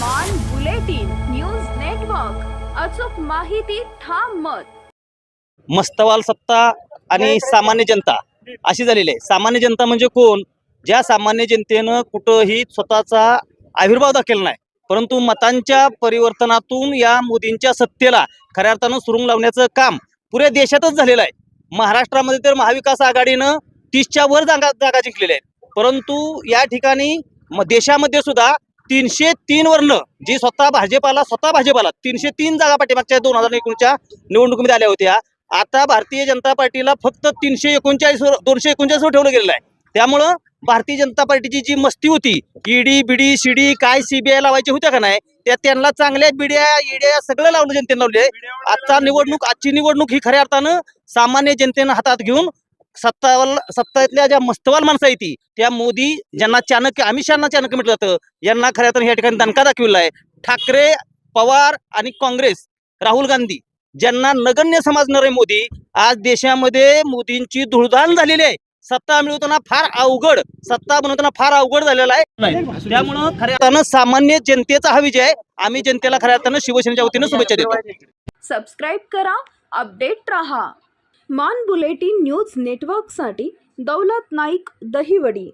मान bulletin news network अचूक माहिती ठाम मत. मस्तवाल सत्ता आणि सामान्य जनता. अशी झालेली आहे. सामान्य जनता म्हणजे कोण? ज्या सामान्य जनतेनं कुठंही स्वतःचा आविर्भाव दाखल नाही परंतु मतांच्या परिवर्तनातून या मोदींच्या सत्तेला खऱ्या अर्थानं सुरुंग लावण्याचं काम पुऱ्या देशातच झालेलं आहे. महाराष्ट्रामध्ये तर महाविकास आघाडीनं तीसच्या वर जागा जागा जिंकलेल्या आहेत. परंतु या ठिकाणी म- देशामध्ये सुद्धा तीनशे तीन वरनं जी स्वतः भाजपाला स्वतः भाजपाला तीनशे तीन जागा पाठीमागच्या दोन हजार एकोणच्या निवडणुकीमध्ये आल्या होत्या. आता भारतीय जनता पार्टीला फक्त तीनशे एकोणचाळीस वर दोनशे एकोणचाळीस वर ठेवलं गेलेलं आहे. त्यामुळं भारतीय जनता पार्टीची जी मस्ती होती ईडी बीडी सीडी काय सीबीआय लावायची होत्या का नाही त्या त्यांना चांगल्या बिड्या ईड्या सगळं लावलं जनतेनं लावले आजचा निवडणूक आजची निवडणूक ही खऱ्या अर्थानं सामान्य जनतेनं हातात घेऊन सत्तावाल सत्तातल्या ज्या मस्तवाल माणसं आहे ती त्या मोदी ज्यांना चाणक्य अमित शहाना चाणक्य म्हटलं जातं यांना खऱ्या अर्थानं या ठिकाणी दणका दाखविला आहे. ठाकरे पवार आणि काँग्रेस राहुल गांधी ज्यांना नगण्य समजणारे मोदी आज देशामध्ये मोदींची धुळधाण झालेली आहे. सत्ता मिळवताना फार अवघड सत्ता बनवताना फार अवघड झालेला आहे. त्यामुळं खऱ्या अर्थानं सामान्य जनतेचा हा विजय आहे. आम्ही जनतेला खऱ्या अर्थानं शिवसेनेच्या वतीनं शुभेच्छा देतो. सबस्क्राईब करा अपडेट रहा. मान बुलेटिन न्यूज नेटवर्कसाठी दौलत नाईक दहिवडी.